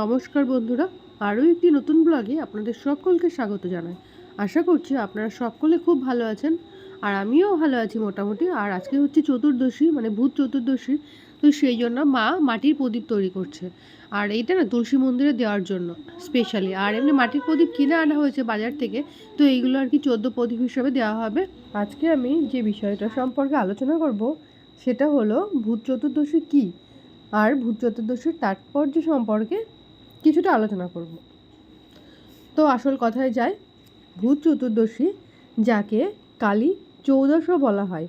নমস্কার বন্ধুরা, আরও একটি নতুন ব্লগে আপনাদের সকলকে স্বাগত জানাই। আশা করছি আপনারা সকলে খুব ভালো আছেন, আর আমিও ভালো আছি মোটামুটি। আর আজকে হচ্ছে চতুর্দশী মানে ভূত চতুর্দশী, তো সেই জন্য মা মাটির প্রদীপ তৈরি করছে। আর এইটা না তুলসী মন্দিরে দেওয়ার জন্য স্পেশালি আর এমনি মাটির প্রদীপ কিনে আনা হয়েছে বাজার থেকে, তো এইগুলো আর কি চোদ্দ প্রদীপ হিসাবে দেওয়া হবে। আজকে আমি যে বিষয়টা সম্পর্কে আলোচনা করব, সেটা হলো ভূত চতুর্দশী কী? আর ভূত চতুর্দশীর তাৎপর্য সম্পর্কে কিছুটা আলোচনা করব। তো আসল কথায় যাই, ভূত চতুর্দশী যাকে কালী চৌদশও বলা হয়,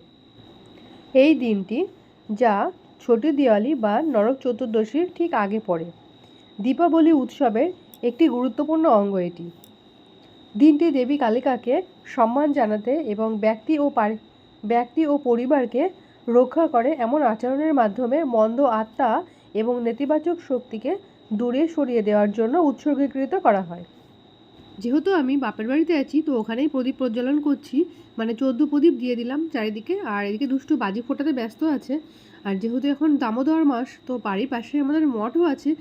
এই দিনটি যা ছোটি দিওয়ালি বা নরক চতুর্দশীর ঠিক আগে পড়ে। দীপাবলি উৎসবের একটি গুরুত্বপূর্ণ অঙ্গ এটি। দিনটি দেবী কালিকাকে সম্মান জানাতে এবং ব্যক্তি ও ব্যক্তি ও পরিবারকে রক্ষা করে এমন আচরণের মাধ্যমে মন্দ আত্মা এবং নেতিবাচক শক্তিকে দূরে সরিয়ে দেওয়ার জন্য উৎসর্গীকৃত করা হয়। যেহেতু আমি বাপের বাড়িতে আছি, তো ওখানেই প্রদীপ প্রজ্বলন করছি। মানে চোদ্দ প্রদীপ দিয়ে দিলাম চারিদিকে, আর এদিকে দুষ্টু বাজি ফোটাতে ব্যস্ত আছে। আর যেহেতু এখন দামোদর মাস, তো বাড়ির পাশে আমাদের মঠও আছে।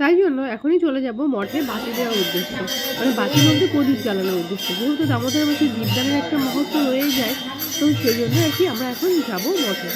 তাই জন্য এখনই চলে যাব মঠে বাতি দেওয়ার উদ্দেশ্যে। মানে বাতির মধ্যে প্রদীপ জ্বালানোর উদ্দেশ্যে। যেহেতু দামোদর মাসে দীপদানের একটা মহত্ব রয়ে যায়, তো সেই জন্য আর কি আমরা এখন যাব মঠে।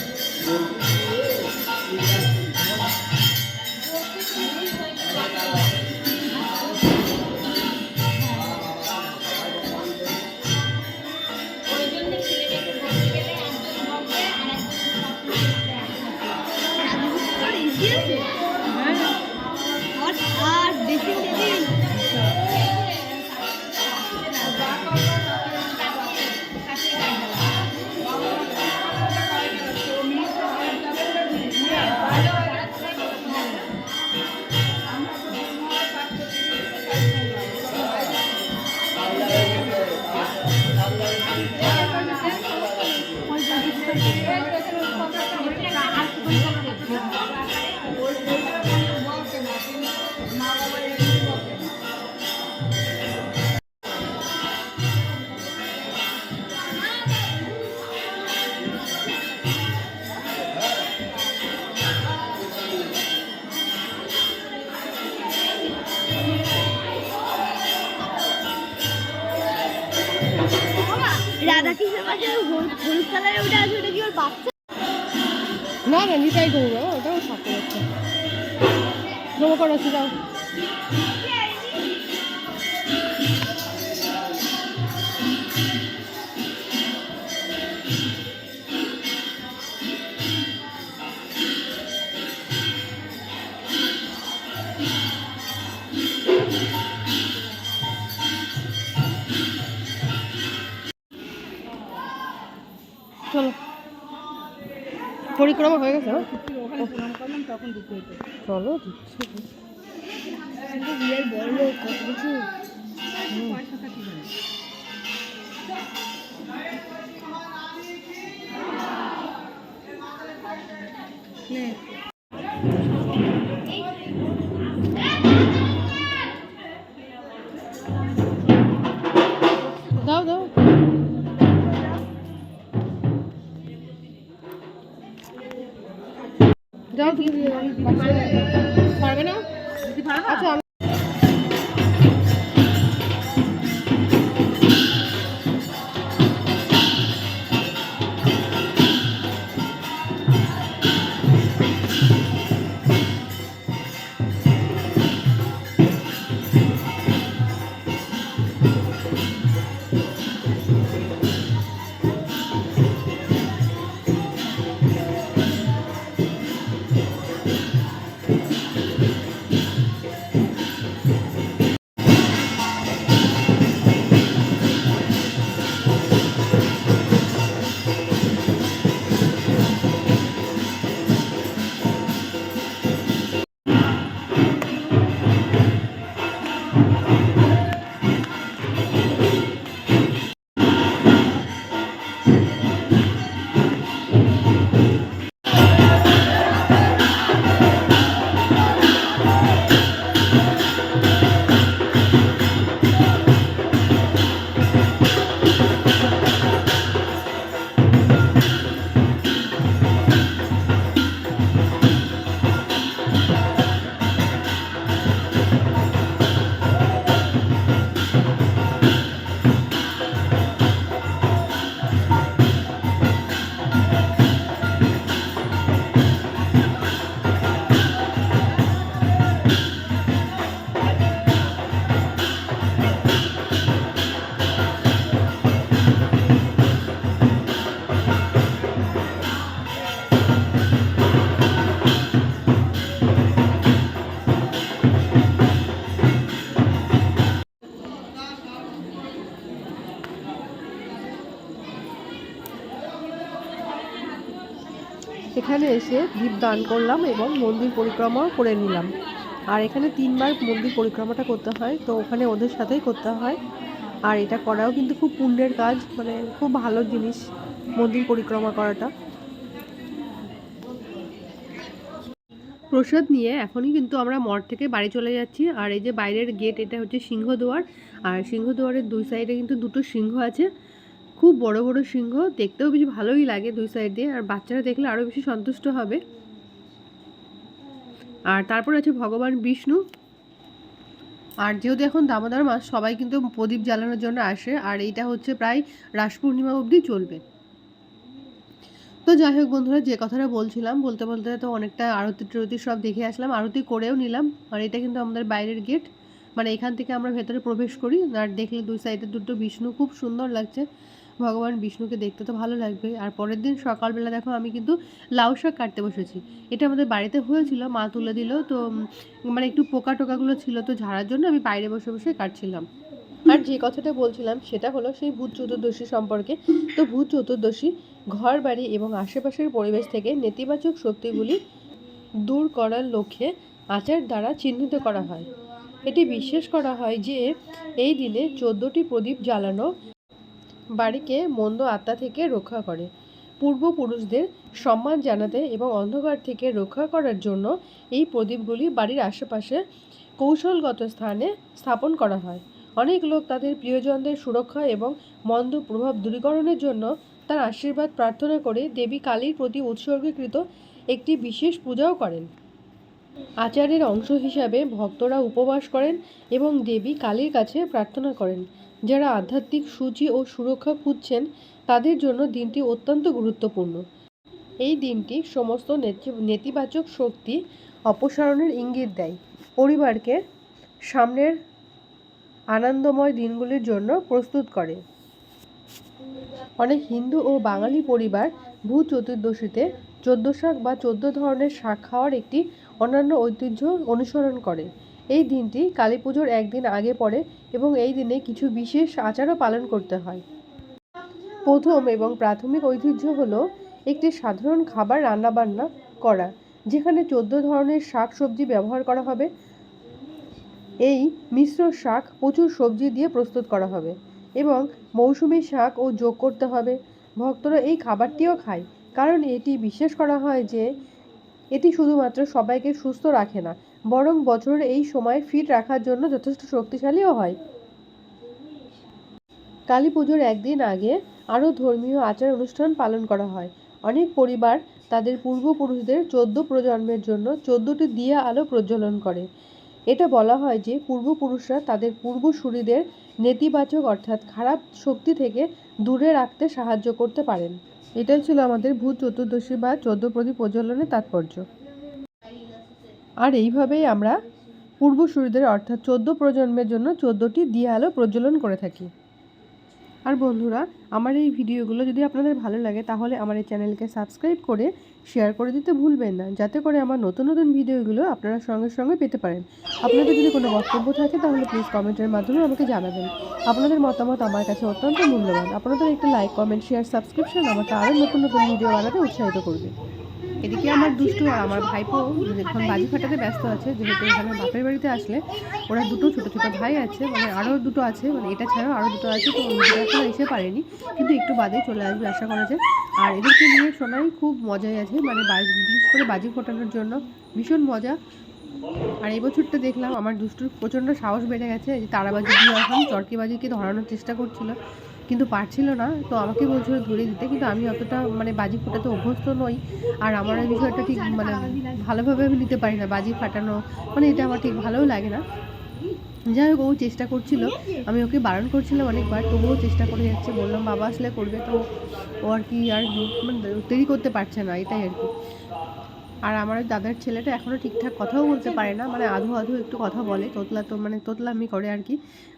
রাধা কৃষ্ণ মাঝে হলুদ কালারের ওটা আছে, ওটা কি ওর না না, নিতাই করব না ওটাও সাথে জমা করো যাও চলো। পরিক্রমা হয়ে গেছে না? চলো দিচ্ছি। ที่ এসে দীপ দান করলাম এবং মন্দির পরিক্রমাও করে নিলাম। আর এখানে তিনবার মন্দির পরিক্রমাটা করতে হয়, তো ওখানে ওদের সাথেই করতে হয়। আর এটা করাও কিন্তু খুব পুণ্যের কাজ মানে খুব ভালো জিনিস মন্দির পরিক্রমা করাটা। প্রসাদ নিয়ে এখনই কিন্তু আমরা মঠ থেকে বাড়ি চলে যাচ্ছি। আর এই যে বাইরের গেট এটা হচ্ছে সিংহদুয়ার। আর সিংহদুয়ারের দুই সাইডে কিন্তু দুটো সিংহ আছে। খুব বড় বড় সিংহ, দেখতেও বেশি ভালোই লাগে দুই সাইড দিয়ে, আর বাচ্চারা দেখলে আরও বেশি সন্তুষ্ট হবে। আর তারপর আছে ভগবান বিষ্ণু। আর যেহেতু এখন দামোদর মাস, সবাই কিন্তু প্রদীপ জ্বালানোর জন্য আসে, আর এইটা হচ্ছে প্রায় রাস পূর্ণিমা অবধি চলবে। তো যাই হোক বন্ধুরা, যে কথাটা বলছিলাম, বলতে বলতে তো অনেকটা আরতি টরতি সব দেখে আসলাম, আরতি করেও নিলাম। আর এটা কিন্তু আমাদের বাইরের গেট মানে এখান থেকে আমরা ভেতরে প্রবেশ করি। আর দেখলে দুই সাইডে দুটো বিষ্ণু, খুব সুন্দর লাগছে। ভগবান বিষ্ণুকে দেখতে তো ভালো লাগবে। আর পরের দিন সকালবেলা দেখো আমি কিন্তু লাউ শাক কাটতে বসেছি। এটা আমাদের বাড়িতে হয়েছিল, মা তুলে দিল। তো মানে একটু পোকা টোকাগুলো ছিল তো ঝাড়ার জন্য আমি বাইরে বসে বসে কাটছিলাম। আর যে কথাটা বলছিলাম সেটা হলো সেই ভূত চতুর্দশী সম্পর্কে। তো ভূত চতুর্দশী ঘর, বাড়ি এবং আশেপাশের পরিবেশ থেকে নেতিবাচক শক্তিগুলি দূর করার লক্ষ্যে আচার দ্বারা চিহ্নিত করা হয়। এটি বিশ্বাস করা হয় যে এই দিনে চোদ্দোটি প্রদীপ জ্বালানো বাড়িকে মন্দ আত্মা থেকে রক্ষা করে। পূর্বপুরুষদের সম্মান জানাতে এবং অন্ধকার থেকে রক্ষা করার জন্য এই প্রদীপগুলি বাড়ির আশেপাশে কৌশলগত স্থানে স্থাপন করা হয়। অনেক লোক তাদের প্রিয়জনদের সুরক্ষা এবং মন্দ প্রভাব দূরীকরণের জন্য তার আশীর্বাদ প্রার্থনা করে দেবী কালীর প্রতি উৎসর্গীকৃত একটি বিশেষ পূজাও করেন। আচারের অংশ হিসাবে ভক্তরা উপবাস করেন এবং দেবী কালীর কাছে প্রার্থনা করেন। যারা আধ্যাত্মিক সূচি ও সুরক্ষা খুঁজছেন, তাদের জন্য দিনটি অত্যন্ত গুরুত্বপূর্ণ। এই দিনটি সমস্ত নেতিবাচক শক্তি অপসারণের ইঙ্গিত দেয়। পরিবারকে সামনের আনন্দময় দিনগুলির জন্য প্রস্তুত করে। অনেক হিন্দু ও বাঙালি পরিবার ভূ চতুর্দশীতে চোদ্দ শাক বা চোদ্দ ধরনের শাক খাওয়ার একটি অন্যান্য ঐতিহ্য অনুসরণ করে। এই দিনটি কালী পুজোর একদিন আগে পড়ে এবং এই দিনে কিছু বিশেষ আচারও পালন করতে হয়। প্রথম এবং প্রাথমিক ঐতিহ্য হলো একটি সাধারণ খাবার রান্নাবান্না করা, যেখানে চোদ্দ ধরনের শাক সবজি ব্যবহার করা হবে। এই মিশ্র শাক প্রচুর সবজি দিয়ে প্রস্তুত করা হবে এবং মৌসুমী শাক ও যোগ করতে হবে। ভক্তরা এই খাবারটিও খায়, কারণ এটি বিশ্বাস করা হয় যে এটি শুধুমাত্র সবাইকে সুস্থ রাখে না, বরং বছরের এই সময় ফিট রাখার জন্য যথেষ্ট শক্তিশালীও হয়। কালী পুজোর একদিন আগে আরও ধর্মীয় আচার অনুষ্ঠান পালন করা হয়। অনেক পরিবার তাদের পূর্বপুরুষদের চোদ্দ প্রজন্মের জন্য চোদ্দটি দিয়ে আলো প্রজ্বলন করে। এটা বলা হয় যে পূর্বপুরুষরা তাদের পূর্বসূরিদের নেতিবাচক অর্থাৎ খারাপ শক্তি থেকে দূরে রাখতে সাহায্য করতে পারেন। এটাই ছিল আমাদের ভূত চতুর্দশী বা চোদ্দ প্রদীপ প্রজ্বলনের তাৎপর্য। আর এইভাবেই আমরা পূর্বসূরিদের অর্থাৎ চোদ্দ প্রজন্মের জন্য চোদ্দটি দিয়ে আলো প্রজ্বলন করে থাকি। আর বন্ধুরা, আমার এই ভিডিওগুলো যদি আপনাদের ভালো লাগে, তাহলে আমার এই চ্যানেলকে সাবস্ক্রাইব করে শেয়ার করে দিতে ভুলবেন না। যাতে করে আমার নতুন নতুন ভিডিওগুলো আপনারা সঙ্গে সঙ্গে পেতে পারেন। আপনাদের যদি কোনো বক্তব্য থাকে, তাহলে প্লিজ কমেন্টের মাধ্যমে আমাকে জানাবেন। আপনাদের মতামত আমার কাছে অত্যন্ত মূল্যবান। আপনাদের একটা লাইক কমেন্ট শেয়ার সাবস্ক্রিপশন আমাকে আরও নতুন নতুন ভিডিও বানাতে উৎসাহিত করবে। এদিকে আমার দুষ্টু আর আমার ভাইপো এখন বাজি ফাটাতে ব্যস্ত আছে, যেহেতু এখানে বাপের বাড়িতে আসলে ওরা দুটো ছোটো ছোটো ভাই আছে মানে আরও দুটো আছে মানে এটা ছাড়াও আরও দুটো আছে, তো এখন এসে পারেনি, কিন্তু একটু বাদে চলে আসবে আশা করা যায়। আর এদেরকে নিয়ে সোনাই খুব মজাই আছে মানে বিশেষ করে বাজি ফোটানোর জন্য ভীষণ মজা। আর এই বছরটা দেখলাম আমার দুষ্টুর প্রচণ্ড সাহস বেড়ে গেছে যে তারাবাজি দিয়ে এখন চরকিবাজিকে ধরানোর চেষ্টা করছিল। কিন্তু পারছিল না। তো আমাকে বলছিল ধরে দিতে, কিন্তু আমি অতটা মানে বাজি ফোটাতে অভ্যস্ত নই। আর আমার এই বিষয়টা ঠিক মানে ভালোভাবে আমি নিতে পারি না বাজি ফাটানো। মানে এটা আমার ঠিক ভালোও লাগে না। যাই হোক, ও চেষ্টা করছিল। আমি ওকে বারণ করছিলাম অনেকবার, তবুও চেষ্টা করে যাচ্ছে। বললাম, বাবা আসলে করবে তো। ও আর কি আর মানে দেরি করতে পারছে না, এটাই আর কি। আর আমার দাদার ছেলেটা এখনও ঠিকঠাক কথাও বলতে পারে না মানে আধো আধো একটু কথা বলে, তোতলা তো মানে তোতলামি করে আর কি।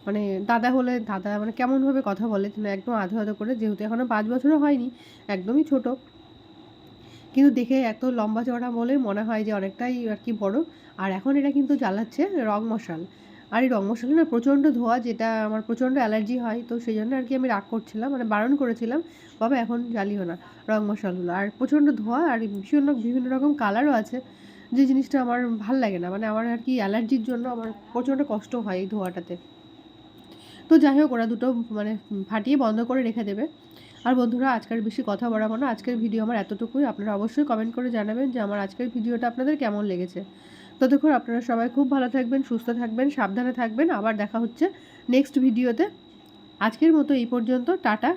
মানে দাদা হলে দাদা মানে কেমনভাবে কথা বলে একদম আধো আধো করে, যেহেতু এখনও পাঁচ বছরও হয়নি, একদমই ছোট। কিন্তু দেখে এত লম্বা চড়া বলে মনে হয় যে অনেকটাই আর কি বড়। আর এখন এটা কিন্তু জ্বালাচ্ছে রং মশাল। আর এই রং মশলা না প্রচণ্ড ধোয়া, যেটা আমার প্রচণ্ড অ্যালার্জি হয়, তো সেই জন্য আর কি আমি রাগ করছিলাম মানে বারণ করেছিলাম, বাবা এখন জ্বালিও না রং মশলাগুলো আর প্রচণ্ড ধোয়া আর ভীষণ বিভিন্ন রকম কালারও আছে, যে জিনিসটা আমার ভালো লাগে না মানে আমার আর কি অ্যালার্জির জন্য আমার প্রচণ্ড কষ্ট হয় এই ধোয়াটাতে। তো যাই হোক, ওরা দুটো মানে ফাটিয়ে বন্ধ করে রেখে দেবে। আর বন্ধুরা, আজকের বেশি কথা বাড়াবো না, আজকের ভিডিও আমার এতটুকুই। আপনারা অবশ্যই কমেন্ট করে জানাবেন যে আমার আজকের ভিডিওটা আপনাদের কেমন লেগেছে। ততক্ষণ আপনারা সবাই খুব ভালো থাকবেন, সুস্থ থাকবেন, সাবধানে থাকবেন। আবার দেখা হচ্ছে নেক্সট ভিডিওতে। আজকের মতো এই পর্যন্ত, টাটা।